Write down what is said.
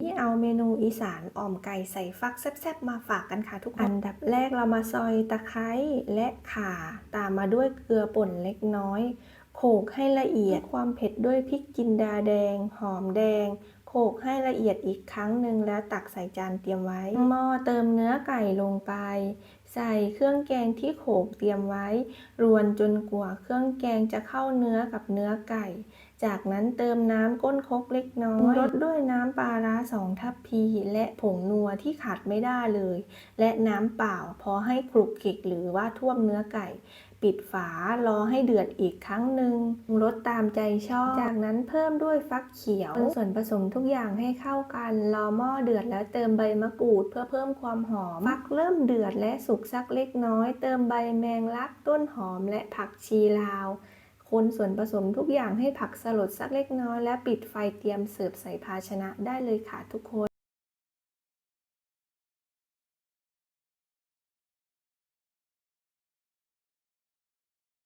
ที่เอาเมนูอีสานอ่อมไก่ใส่ฟักแซ่บๆมาฝากกันค่ะทุกคนอันดับแรกเรามาซอยตะไคร้และข่า ตามมาด้วยเกลือป่นเล็กน้อย โขลกให้ละเอียดความเผ็ดด้วยพริกจินดาแดง หอมแดง โขลกให้ละเอียดอีกครั้งหนึ่งแล้วตักใส่จานเตรียมไว้หม้อเติมเนื้อไก่ลงไป ใส่เครื่องแกงที่โขลกเตรียมไว้ รวนจนกว่าเครื่องแกงจะเข้าเนื้อกับเนื้อไก่ จากนั้นเติมน้ำก้นคกเล็กน้อยรสด้วยน้ำปลาร้าสองทัพพี และผงนัวที่ขาดไม่ได้เลย และน้ำเปล่าพอให้คลุกคลิกหรือว่าท่วมเนื้อไก่ ปิดฝารอให้เดือดอีกครั้งหนึ่งรสตามใจชอบ จากนั้นเพิ่มด้วยฟักเขียวส่วนผสมทุกอย่างให้เข้ากัน รอหม้อเดือดแล้วเติมใบมะกรูดเพื่อเพิ่มความหอมฟักเริ่มเดือดและสุกสักเล็กน้อย เติมใบแมงลักต้นหอมและผักชีลาว คนส่วนผสมทุกอย่างให้ผักสลดสักเล็กน้อย และปิดไฟเตรียมเสิร์ฟใส่ภาชนะได้เลยค่ะทุกคน